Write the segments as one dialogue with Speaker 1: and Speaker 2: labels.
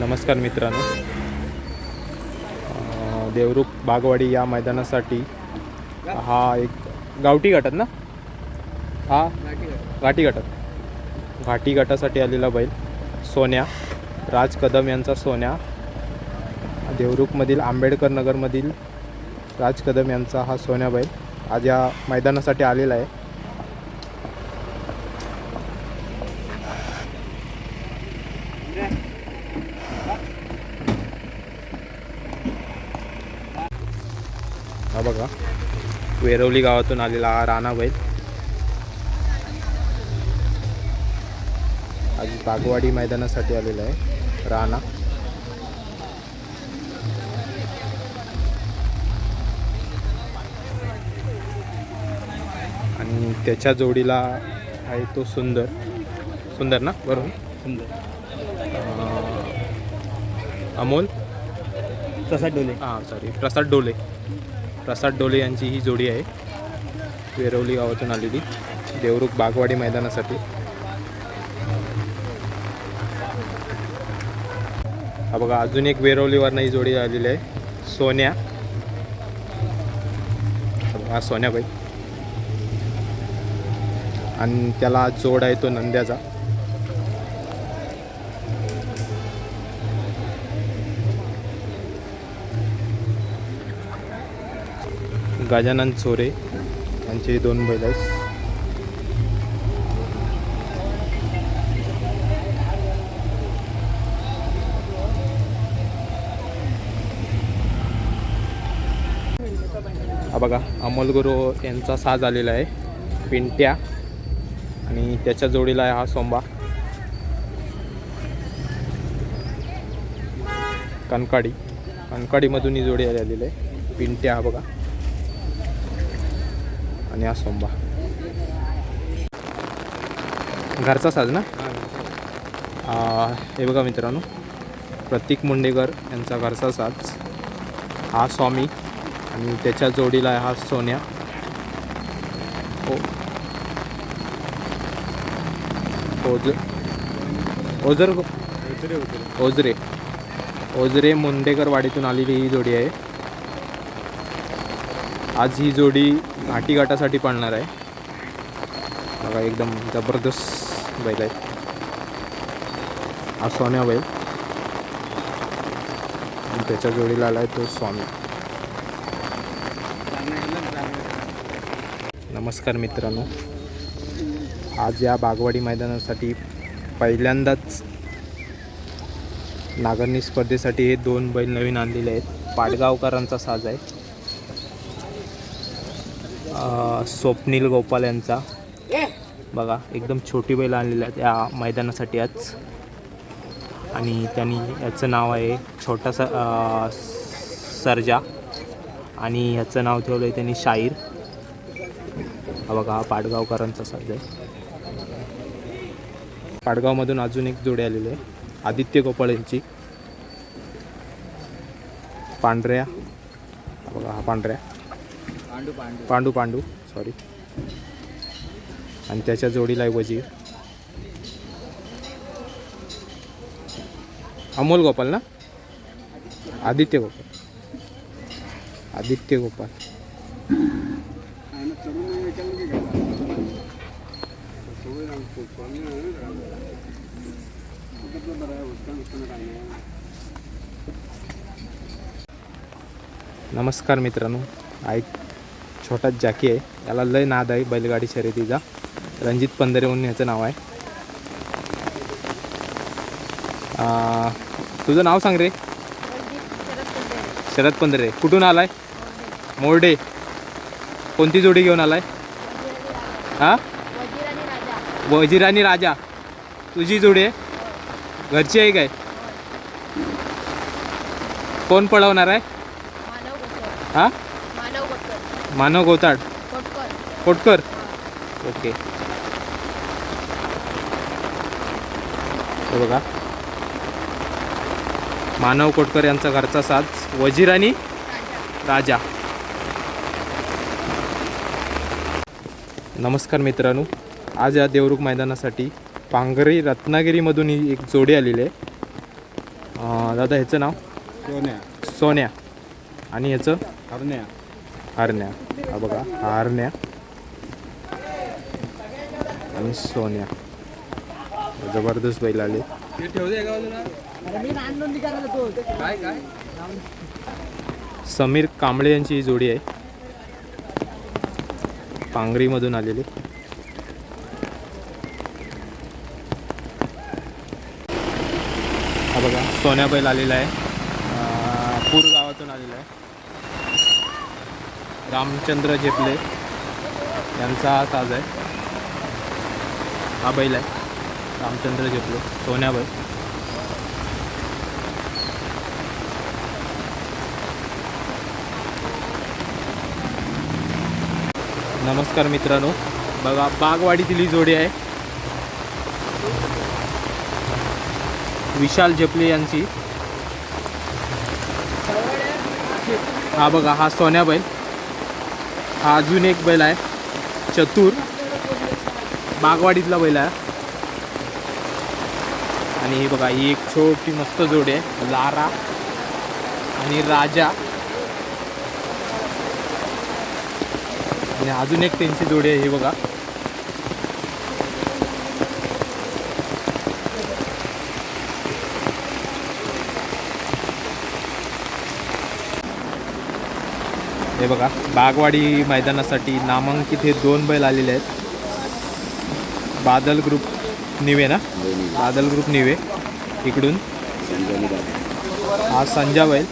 Speaker 1: नमस्कार मित्रांनो. अं, देवरुख बागवाडी या मैदानासाठी हा एक गावठी गटात ना? हा? घाटी गटात. घाटी गटासाठी आलेला बैल सोन्या राज कदम यांचा सोन्या. देवरुखमधील आंबेडकर नगरमधील राज कदम यांचा हा सोन्या बैल आज या मैदानासाठी आलेला आहे. बघा. वेरवली गावातून आलेला हा राणा बैल. आज बागवाडी मैदानासाठी आलेला आहे राणा. आणि त्याच्या जोडीला आहे तो सुंदर. सुंदर ना? बरोबर?
Speaker 2: सुंदर.
Speaker 1: अमोल?
Speaker 2: प्रसाद डोले.
Speaker 1: हां सॉरी प्रसाद डोले. प्रसाद डोले यांची ही जोडी आहे. वेरवली गावातून आलेली. देवरुख बागवाडी मैदानासाठी. हा बघा अजून एक वेरवलीवरनं ही जोडी आलेली आहे. सोन्या. हा बघा, आणि त्याला जोड आहे तो नंद्याचा. गजानन चोरे यांचे दोन बैल आहेत. हा बघा अमोल गुरु यांचा साज आलेला आहे. पिंट्या आणि त्याच्या जोडीला आहे हा सोंबा. कणकाडी. कणकाडीमधून ही जोडी आलेली आहे. पिंट्या हा बघा. आणि हा सोंबा. घरचा साज ना? हे बघा मित्रांनो प्रतीक मुंडेकर यांचा घरचा साज. हा स्वामी आणि त्याच्या जोडीला आहे हा सोन्या. ओ ओज ओझर. ओझरे. ओझरे मुंडेकर वाडीतून आलेली ही जोडी आहे. आज ही जोडी घाटी घाटासाठी आहे. बघा एकदम जबरदस्त बैल आहे हा सोन्या बैल. त्याच्या जोडीला आला आहे तो स्वामी. नमस्कार मित्रांनो. आज या बागवाडी मैदानासाठी पहिल्यांदाच नागरणी स्पर्धेसाठी हे दोन बैल नवीन आणलेले आहेत. पाडगावकरांचा साज आहे. स्वप्नील गोपाल यांचा. बघा एकदम छोटी बैल आणलेली आहेत या मैदानासाठी आज. आणि त्यांनी याचं नाव आहे छोटासा सर्जा. आणि ह्याचं नाव ठेवलं आहे त्यांनी शाहीर. हा बघा हा पाडगावकरांचा साज आहे. पाडगावमधून अजून एक जोडी आलेली आहे. आदित्य गोपाळ यांची. पांढऱ्या. बघा हा पांढऱ्या.
Speaker 2: पांडू पांडू.
Speaker 1: पांडू पांडू. सॉरी आणि त्याच्या जोडीला आहे वजीर. अमोल गोपाल ना? आदित्य गोपाल. आदित्य गोपाल. नमस्कार मित्रांनो. ऐक छोटा जॅकी आहे. याला लय नाद आहे बैलगाडी शर्यतीचा. रणजित पंधरे म्हणून याचं नाव आहे. तुझं नाव सांग रे. शरद पंधरे. कुठून आलाय? मोर्डे. कोणती जोडी घेऊन आलाय? हा? वजीर आणि राजा. तुझी जोडी आहे? घरची आहे काय? कोण पळवणार आहे? हा? मानव गोताड. कोटकर. ओके. हे बघा. मानव कोटकर यांचा घरचा साथ वजीर आणि राजा. नमस्कार मित्रांनो. आज या देवरुख मैदानासाठी पांगरी रत्नागिरीमधून ही एक जोडी आलेली आहे. दादा ह्याचं नाव?
Speaker 2: सोन्या.
Speaker 1: सोन्या. आणि ह्याचं?
Speaker 2: हरण्या.
Speaker 1: हरण्या हा बघा हरण्या आणि सोन्या. जबरदस्त बैल आले. समीर कांबळे यांची ही जोडी आहे. पांगरीमधून आलेली. हा बघा सोन्या बैल आलेला आहे. पूर आहे रामचंद्र झेपले. यांचा हा ताज आहे. हा बैल आहे. रामचंद्र झेपले. सोन्याबाई नमस्कार मित्रांनो. बघा बागवाडीतील ही जोडी आहे. विशाल झेपले यांची. हा बघा हा सोन्या बैल. हा अजून एक बैल आहे. चतुर. बागवाडीतला बैल आहे. आणि हे बघा ही एक छोटी मस्त जोडी आहे. लारा आणि राजा. आणि अजून एक त्यांची जोडी आहे हे बघा. हे बघा बागवाडी मैदानासाठी नामांकित हे दोन बैल आलेले आहेत. बादल ग्रुप निवे ना? बादल ग्रुप निवे इकडून. हा संजा बैल.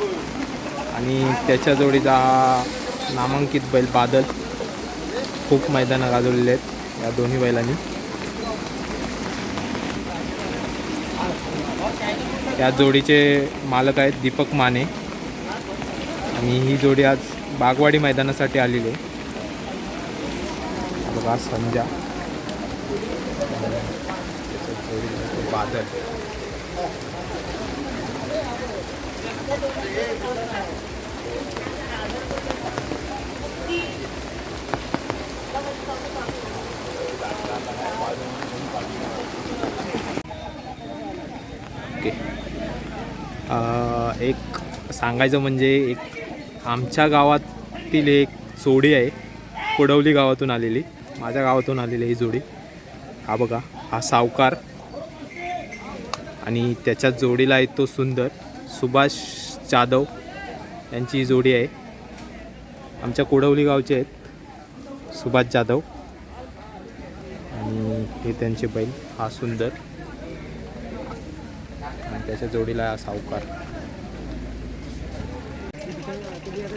Speaker 1: आणि त्याच्या जोडीचा हा नामांकित बैल बादल. खूप मैदानं गाजवलेले आहेत या दोन्ही बैलांनी. या जोडीचे मालक आहेत दीपक माने. आणि ही जोडी आज बागवाडी मैदानासाठी आलेली. आहे बघा संजा बादल. ओके. एक सांगायचं म्हणजे एक आमच्या गावातील एक जोडी आहे. कोडवली गावातून आलेली. माझ्या गावातून आलेली ही जोडी. हा बघा हा सावकार. आणि त्याच्या जोडीला आहे तो सुंदर सुभाष जाधव यांची ही जोडी आहे. आमच्या कोडवली गावचे आहेत सुभाष जाधव. आणि हे त्यांचे बैल हा सुंदर. आणि त्याच्या जोडीला हा सावकार.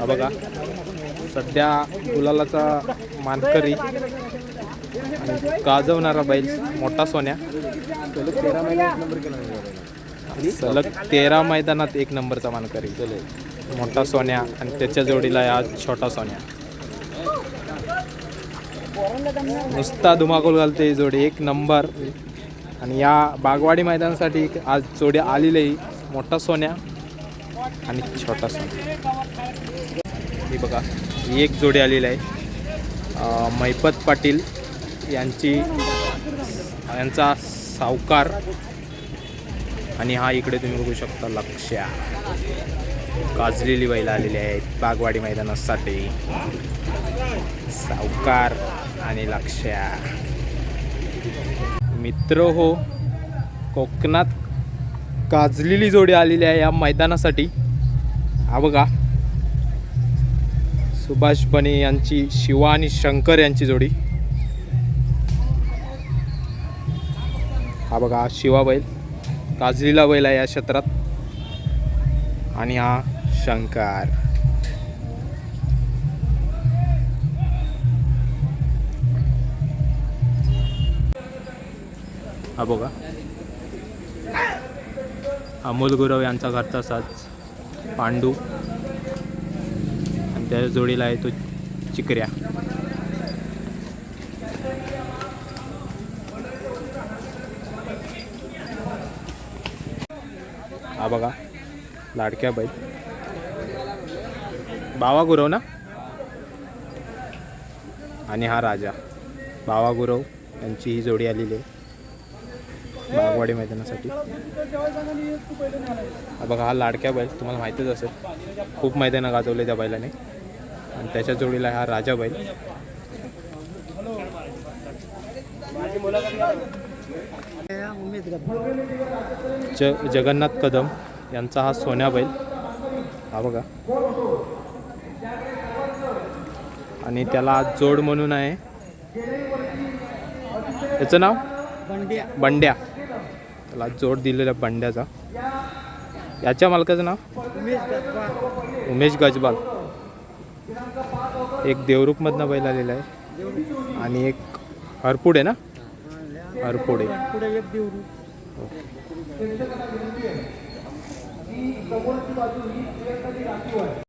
Speaker 1: हा बघा सध्या गुलालाचा मानकरी आणि गाजवणारा बैल मोठा सोन्या. सलग तेरा मैदानात एक नंबरचा मानकरी. मोठा सोन्या आणि त्याच्या जोडीला आहे आज छोटा सोन्या. नुसता धुमाकूल घालते ही जोडी एक नंबर. आणि या बागवाडी मैदानासाठी आज जोडी आलेली मोठा सोन्या. आणि छोटा हे बघा ही एक जोडी आलेली आहे. मैपत पाटील यांची यांचा सावकार. आणि हा इकडे तुम्ही बघू शकता लक्ष्या. गाजलेली बैल आलेली आहेत बागवाडी मैदानासाठी. सावकार आणि लक्ष्या. मित्र हो कोकणात गाजलेली जोडी आलेली आहे या मैदानासाठी. हा बघा. सुभाष बने यांची शिवा आणि शंकर यांची जोडी. हा बघा शिवा बैल गाजलेला बैल आहे या क्षेत्रात. आणि हा शंकर. हा बघा. अमोल गुरव यांचा घरचा साज पांडू. आणि त्या जोडीला आहे तो चिकऱ्या. हा बघा. लाडक्या बाई. बावा गुरव ना? आणि हा राजा. बावा गुरव यांची ही जोडी आलेली आहे. बागवाडी मैदानासाठी. हा बघा हा लाडक्या बैल तुम्हाला माहितीच असेल. खूप मैदानं गाजवले त्या बैलाने. आणि त्याच्या जोडीला हा राजा बैल. ज जगन्नाथ कदम यांचा हा सोन्या बैल. हा बघा. आणि त्याला आज जोड म्हणून आहे. त्याचं नाव?
Speaker 2: बंड्या.
Speaker 1: बंड्या. त्याला जोड दिलेला बंड्याचा. याच्या मालकाचं नाव? उमेश गजबाल. एक देवरूपमधनं बैल आलेला आहे. आणि एक हरपुड आहे ना? हरपुडे.
Speaker 2: ओके